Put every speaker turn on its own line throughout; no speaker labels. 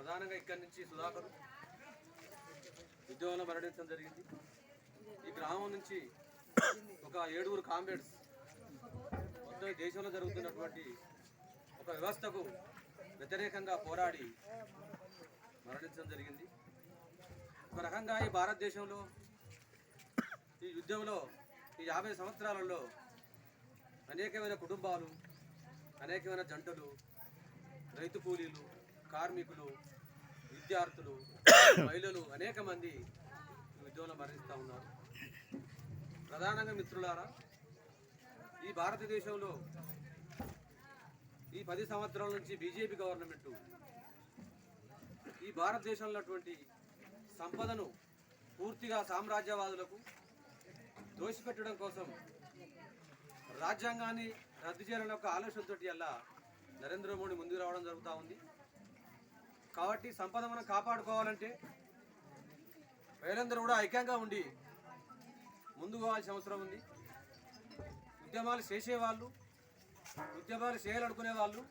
ప్రధానంగా ఇక్కడి నుంచి సుధాకర్ ఉద్యోగంలో మరణించడం జరిగింది. ఈ గ్రామం నుంచి ఒక ఏడుగురు కామ్రేడ్స్ మొత్తం దేశంలో జరుగుతున్నటువంటి ఒక వ్యవస్థకు వ్యతిరేకంగా పోరాడి మరణించడం జరిగింది. ఒక రకంగా ఈ భారతదేశంలో ఈ యుద్ధంలో ఈ యాభై సంవత్సరాలలో అనేకమైన కుటుంబాలు అనేకమైన జంటలు రైతు కూలీలు కార్మికులు విద్యార్థులు మహిళలు అనేక మంది ఈ మరణిస్తూ ఉన్నారు. ప్రధానంగా మిత్రులారా ఈ భారతదేశంలో ఈ పది సంవత్సరాల నుంచి బీజేపీ గవర్నమెంట్ ఈ భారతదేశంలో ఉన్నటువంటి సంపదను పూర్తిగా సామ్రాజ్యవాదులకు దోషిపెట్టడం కోసం రాజ్యాంగాన్ని రద్దు చేయడం యొక్క ఆలోచనతోటి అలా నరేంద్ర మోడీ ముందుకు రావడం జరుగుతూ ఉంది. కాబట్టి సంపద మనం కాపాడుకోవాలంటే ప్రజలందరూ కూడా ఐక్యంగా ఉండి ముందుకు పోవాల్సిన అవసరం ఉంది. ఉద్యమాలు చేసేవాళ్ళు ఉద్యమాలు చేయాలనుకునే వాళ్ళు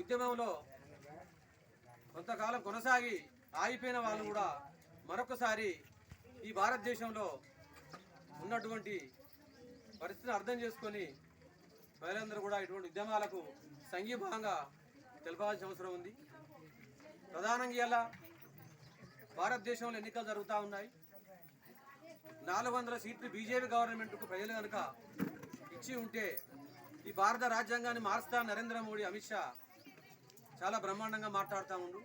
ఉద్యమంలో కొంతకాలం కొనసాగి ఆగిపోయిన వాళ్ళు కూడా మరొకసారి ఈ భారతదేశంలో ఉన్నటువంటి పరిస్థితిని అర్థం చేసుకొని ప్రజలందరూ కూడా ఇటువంటి ఉద్యమాలకు సంఘీభావంగా తెలపాల్సిన అవసరం ఉంది. ప్రధానంగా ఇలా భారతదేశంలో ఎన్నికలు జరుగుతూ ఉన్నాయి. నాలుగు వందల సీట్లు బీజేపీ గవర్నమెంట్కు ప్రజలు కనుక ఇచ్చి ఉంటే ఈ భారత రాజ్యాంగాన్ని మారుస్తా నరేంద్ర మోడీ అమిత్ షా చాలా బ్రహ్మాండంగా మాట్లాడుతూ ఉండు.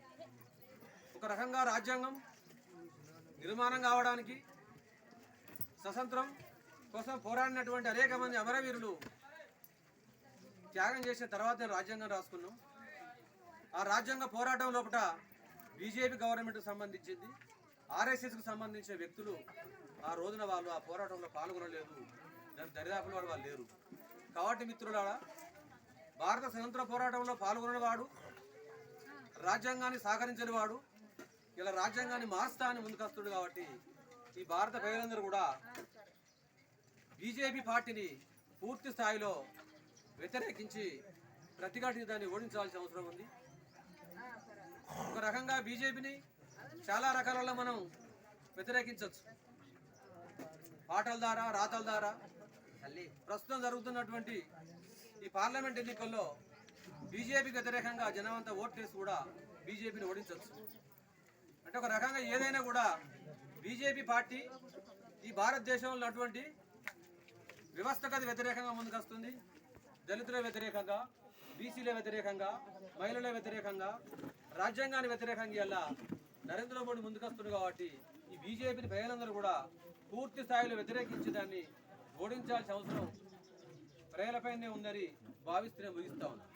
ఒక రకంగా రాజ్యాంగం నిర్మాణం కావడానికి స్వతంత్రం కోసం పోరాడినటువంటి అనేక మంది అమరవీరులు త్యాగం చేసిన తర్వాత రాజ్యాంగం రాసుకున్నాం. ఆ రాజ్యాంగ పోరాటం లోపల బీజేపీ గవర్నమెంట్కి సంబంధించింది ఆర్ఎస్ఎస్కు సంబంధించిన వ్యక్తులు ఆ రోజున వాళ్ళు ఆ పోరాటంలో పాల్గొనలేదు. దాని దరిదాపుల వాళ్ళు వాళ్ళు లేరు. కాబట్టి మిత్రులారా భారత స్వతంత్ర పోరాటంలో పాల్గొనవాడు రాజ్యాంగాన్ని సహకరించని వాడు ఇలా రాజ్యాంగాన్ని మారుస్తా అని ముందుకొస్తుడు కాబట్టి ఈ భారత ప్రజలందరూ కూడా బీజేపీ పార్టీని పూర్తి స్థాయిలో వ్యతిరేకించి ప్రతిఘటించి దాన్ని ఓడించాల్సిన అవసరం ఉంది. ఒక రకంగా బీజేపీని చాలా రకాలలో మనం వ్యతిరేకించవచ్చు. పాటల ద్వారా రాతల ద్వారా ప్రస్తుతం జరుగుతున్నటువంటి ఈ పార్లమెంట్ ఎన్నికల్లో బీజేపీకి వ్యతిరేకంగా జనమంతా ఓట్లేసి కూడా బీజేపీని ఓడించవచ్చు. అంటే ఒక రకంగా ఏదైనా కూడా బీజేపీ పార్టీ ఈ భారతదేశంలో ఉన్నటువంటి వ్యవస్థకు అది వ్యతిరేకంగా ముందుకొస్తుంది. దళితుల వ్యతిరేకంగా బీసీల వ్యతిరేకంగా మహిళల వ్యతిరేకంగా రాజ్యాంగాన్ని వ్యతిరేకంగా ఇలా నరేంద్ర మోడీ ముందుకొస్తుంది కాబట్టి ఈ బీజేపీని ప్రజలందరూ కూడా పూర్తి స్థాయిలో వ్యతిరేకించి దాన్ని ఓడించాల్సిన అవసరం ప్రజలపైనే ఉందని భావిస్తూనే ముగిస్తా ఉన్నాను